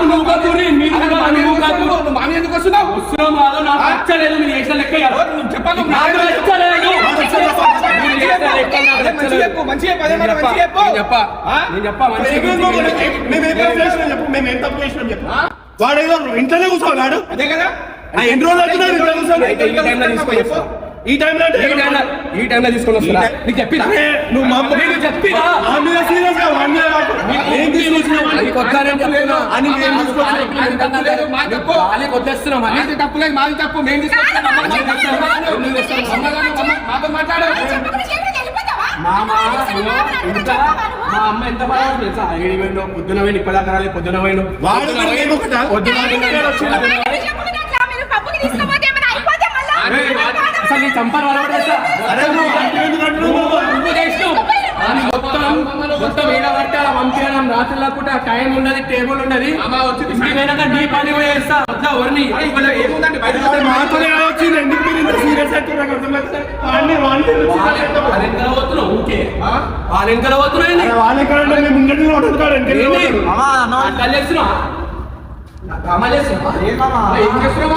నువ్వు కాదు నువ్వు మామ ఎందుకు వస్తున్నావు వస్తున్నావు మాలో నాకు నచ్చలేదు మీరు చేసిన లెక్క చెప్పాలి వాడేదో ఇంట్లోనే అదే కదా. ఆ ఎన్ని రోజులు ఇంట్లో? ఈ టైంలో ఈ టైంలో తీసుకొని వస్తున్నా నీకు చెప్పినా? నువ్వు మా చెప్పినా? మీద సీరియస్గా. ఏం. అని ఏం తప్పు వదిలేస్తున్నాం. మాది తప్పు లేదు, మాది తప్పు. మేము మేము. మేము మాతో మాట్లాడు. ఇంత మా అమ్మ ఎంత బాగా తెలుసా? ఏడు వేలు పొద్దున వేలు ఇప్పటిదాకా రాలేదు పొద్దున అరే, అసలు నీ చంపరు మొత్తం మొత్తం ఏడ పడితే అలా పంపించడం పూట టైం ఉన్నది టేబుల్ ఉన్నది. ఇంటికి పోయినాక నీ పని పోయి చేస్తా వద్దా ఎవరిని ఏముందండి? బయట అరే, మాతోనే వచ్చింది ఎందుకు మీరు ఇంత సీరియస్ అయితే నాకు అర్థమైతే వాళ్ళ వెనకాల? అరే, వాళ్ళ ఎక్కడ మేము ముంగటి కొట్టుకుంటాడు చేస్తున్నావా? ఏం చేస్తున్నావు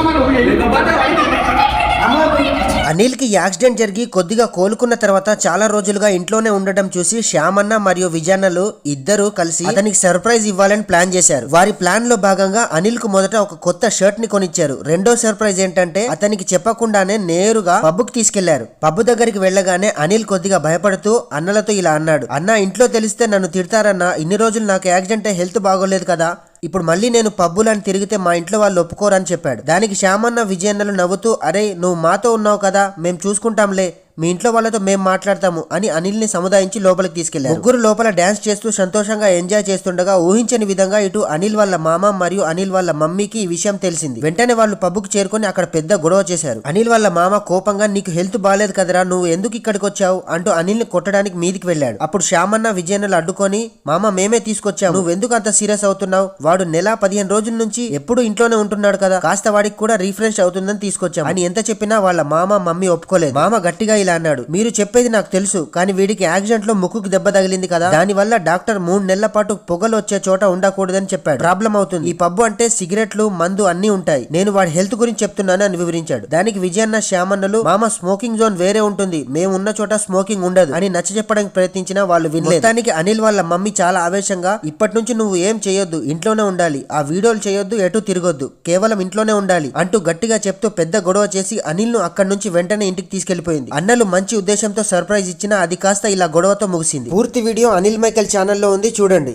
అనిల్కి యాక్సిడెంట్ జరిగి కొద్దిగా కోలుకున్న తర్వాత చాలా రోజులుగా ఇంట్లోనే ఉండడం చూసి శ్యామన్న మరియు విజయన్నలు ఇద్దరు కలిసి అతనికి సర్ప్రైజ్ ఇవ్వాలని ప్లాన్ చేశారు. వారి ప్లాన్లో భాగంగా అనిల్కు మొదట ఒక కొత్త షర్ట్ని కొనిచ్చారు. రెండో సర్ప్రైజ్ ఏంటంటే అతనికి చెప్పకుండానే నేరుగా పబ్బుకి తీసుకెళ్ళారు. పబ్బు దగ్గరికి వెళ్ళగానే అనిల్ కొద్దిగా భయపడుతూ అన్నలతో ఇలా అన్నాడు. అన్న ఇంట్లో తెలిస్తే నన్ను తిడతారన్నా ఇన్ని రోజులు నాకు యాక్సిడెంట్ హెల్త్ బాగోలేదు కదా ఇప్పుడు మళ్ళీ నేను పబ్బులని తిరిగితే మా ఇంట్లో వాళ్ళు ఒప్పుకోరని చెప్పాడు. దానికి శ్యామన్న విజయన్నలు నవ్వుతూ అరే నువ్వు మాతో ఉన్నావు కదా మేము చూసుకుంటాంలే మీ ఇంట్లో వాళ్ళతో మేము మాట్లాడతాము అని అనిల్ని సముదాయించి లోపలికి తీసుకెళ్ళారు. ముగ్గురు లోపల డ్యాన్స్ చేస్తూ సంతోషంగా ఎంజాయ్ చేస్తుండగా ఊహించని విధంగా ఇటు అనిల్ వాళ్ళ మామ మరియు అనిల్ వాళ్ళ మమ్మీకి ఈ విషయం తెలిసింది. వెంటనే వాళ్ళు పబ్బుకు చేరుకొని అక్కడ పెద్ద గొడవ చేశారు. అనిల్ వాళ్ళ మామ కోపంగా నీకు హెల్త్ బాగాలేదు కదరా నువ్వు ఎందుకు ఇక్కడికి వచ్చావు? అంటూ అనిల్ని కొట్టడానికి మీదికి వెళ్ళాడు. అప్పుడు శ్యామన్న విజయన్నలు అడ్డుకొని మామ మేమే తీసుకొచ్చావు నువ్వు ఎందుకు అంత సీరియస్ అవుతున్నావు? వాడు నెల పదిహేను రోజుల నుంచి ఎప్పుడు ఇంట్లోనే ఉంటున్నాడు కదా. కాస్త వాడికి కూడా రీఫ్రెష్ అవుతుందని తీసుకొచ్చాం అని ఎంత చెప్పినా వాళ్ళ మామ మమ్మీ ఒప్పుకోలేదు. మామ గట్టిగా ఇలా అన్నాడు. మీరు చెప్పేది నాకు తెలుసు కానీ వీడికి యాక్సిడెంట్లో ముక్కుకు దెబ్బ తగిలింది కదా. దాని వల్ల డాక్టర్ మూడు నెలల పాటు పొగలు వచ్చే చోట ఉండకూడదని చెప్పాడు. ప్రాబ్లం అవుతుంది. ఈ పబ్బు అంటే సిగరెట్లు మందు అన్ని ఉంటాయి. నేను వాడి హెల్త్ గురించి చెప్తున్నాను అని వివరించాడు. దానికి విజయన్న శ్యామన్నలు మామ స్మోకింగ్ జోన్ వేరే ఉంటుంది. మేము ఉన్న చోట స్మోకింగ్ ఉండదు అని నచ్చ చెప్పడానికి ప్రయత్నించినా వాళ్ళు వినలేదు. దానికి అనిల్ వాళ్ళ మమ్మీ చాలా ఆవేశంగా ఇప్పటి నుంచి నువ్వు ఏం చేయొద్దు ఇంట్లోనే ఉండాలి. ఆ వీడియోలు చేయొద్దు ఎటు తిరగొద్దు. కేవలం ఇంట్లోనే ఉండాలి అంటూ గట్టిగా చెప్తూ పెద్ద గొడవ చేసి అనిల్ను అక్కడి నుంచి వెంటనే ఇంటికి తీసుకెళ్ళిపోయింది అన్నలు మంచి ఉద్దేశంతో సర్ప్రైజ్ ఇచ్చినా అది కాస్త ఇలా గొడవతో ముగిసింది. పూర్తి వీడియో అనిల్ మైకెల్ ఛానల్లో ఉంది చూడండి.